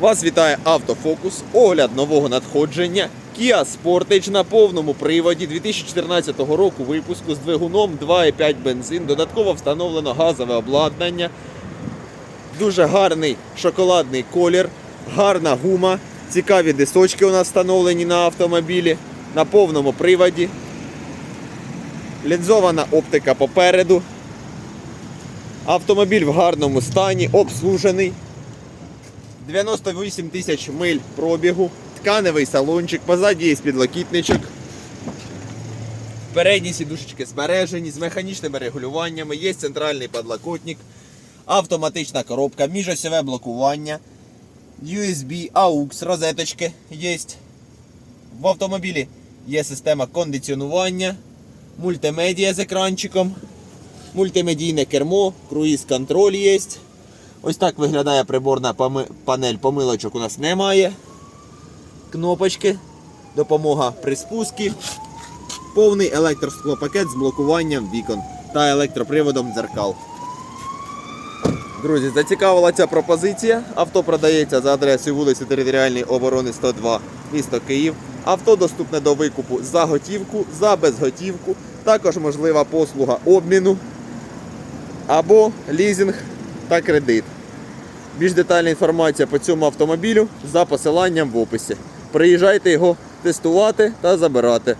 Вас вітає Автофокус, огляд нового надходження Kia Sportage на повному приводі 2014 року випуску з двигуном 2,5 бензин. Додатково встановлено газове обладнання. Дуже гарний шоколадний колір, гарна гума, цікаві дисочки у нас встановлені на автомобілі на повному приводі. Лінзована оптика попереду. Автомобіль в гарному стані, обслужений. 98 тисяч миль пробігу, тканевий салончик, позаді є підлокітничок. Передні сідушечки збережені з механічними регулюваннями, є центральний подлокотник, автоматична коробка, міжосьове блокування, USB, AUX, розеточки є. В автомобілі є система кондиціонування, мультимедіа з екранчиком, мультимедійне кермо, круїз-контроль є. Ось так виглядає приборна панель. Помилочок у нас немає. Кнопочки, допомога при спуску. Повний електросклопакет з блокуванням вікон та електроприводом дзеркал. Друзі, зацікавила ця пропозиція. Авто продається за адресою вулиці Територіальної оборони 102, місто Київ. Авто доступне до викупу за готівку, за безготівку. Також можлива послуга обміну або лізинг та кредит. Більш детальна інформація по цьому автомобілю за посиланням в описі. Приїжджайте його тестувати та забирати.